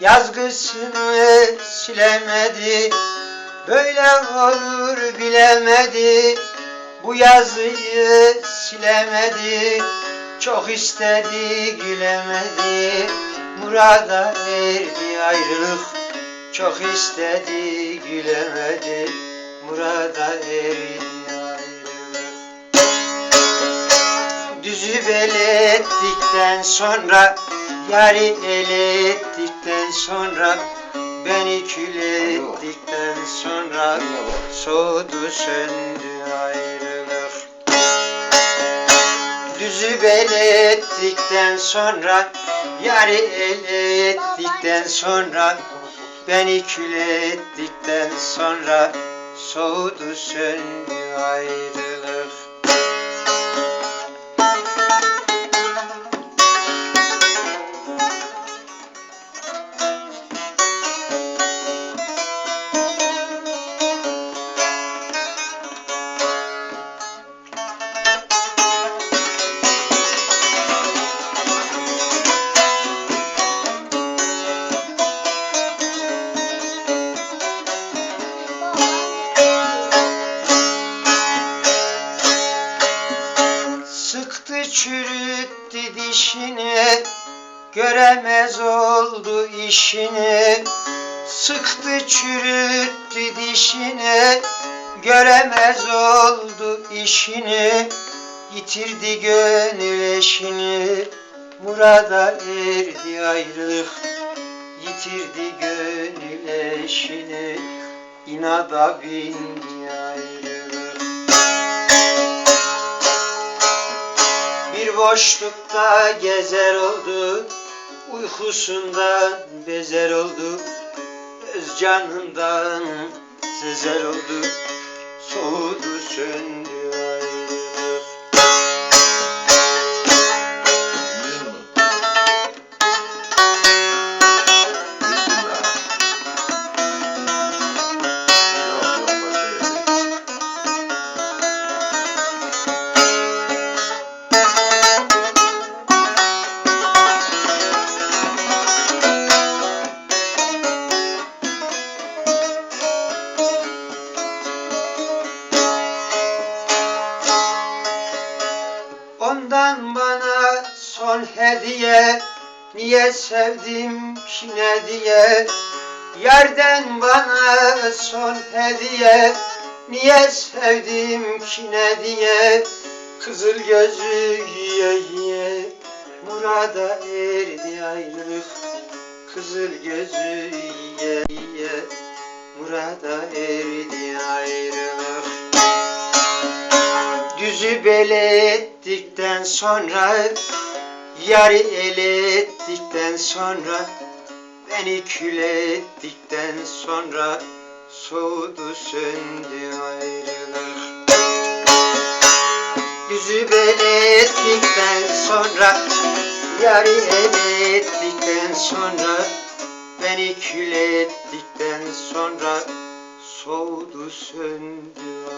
Yazgısını silemedi Böyle olur bilemedi. Bu yazıyı silemedi Çok istedi gülemedi. Murada erdi ayrılık Çok istedi gülemedi. Murada erdi ayrılık. Düzü belettikten sonra Yari el ettikten sonra Beni kül ettikten sonra Soğudu söndü ayrılık. Düzü belettikten sonra Yari el ettikten sonra Beni kül ettikten sonra Soğudu söndü ayrılık Sıktı çürüttü dişini Göremez oldu işini. Sıktı çürüttü dişini Göremez oldu işini. Yitirdi gönül eşini Murada erdi ayrılık. Yitirdi gönül eşini İnada bindi boşlukta gezer oldu Uykusundan bezer oldu Öz canından sezer oldu Soğudu söndü Ondan bana son hediye Niye sevdim ki ne diye? Yerden bana son hediye Niye sevdim ki ne diye? Kızıl gözü yiye yiye Murada erdi ayrılık. Kızıl gözü yiye yiye Murada erdi ayrılık Bele ettikten sonra Yarı ele ettikten sonra Beni kül ettikten sonra Soğudu söndü ayrılık. Düzü bele ettikten sonra Yarı ele ettikten sonra Beni kül ettikten sonra Soğudu söndü